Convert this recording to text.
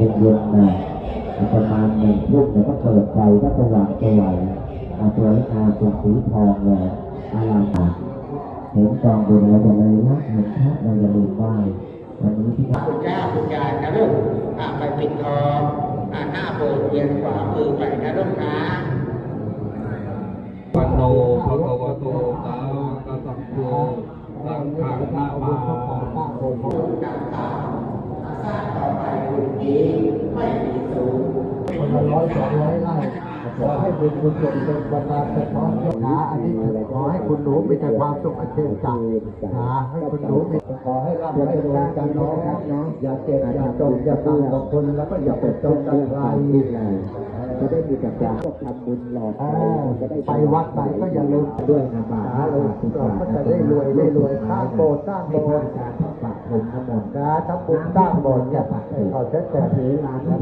เย็นๆนะประมาณหนึ่งทุ่มเนี่ยก็เปิดไฟก็สว่างสวยอาตัวนี้อาเป็นสีทองเลยอารามอะเห็นกองบุญเราจะเลยนะเห็นพระเราจะลืมไหว้วันนี้ที่คุณย่าคุณยายนะลูกอาไปปิดทองอาหน้าโบสถ์เยียนขวามือไปนะลูกนะปันโนภะคะวะโตสาวกสังโฆสังฆังนามา คนละร้อยสองร้อยไร่ขอให้บุญกุศลเป็นบรรดาสะท้อนหาอันนี้ขอให้คุณหนูมีแต่ความสุขอันเช่นกันหาให้คุณหนูมีขอให้ร่ำให้รวยกันน้องอย่าเจ็บอย่าจนอย่าตายกับคนแล้วก็อย่าเป็นจนกันใครจะได้มีแต่การทำบุญหล่ออ่าไปวัดไหนก็อย่าลืมด้วยนะบาทหาเราก็จะได้รวยได้รวยสร้างโบสถ์สร้างโบสถ์ อาจารย์พระปะพรมน้ำมนต์นะทำบุญสร้างบนเนี่ยขอเช็ดแต่ผีมานุ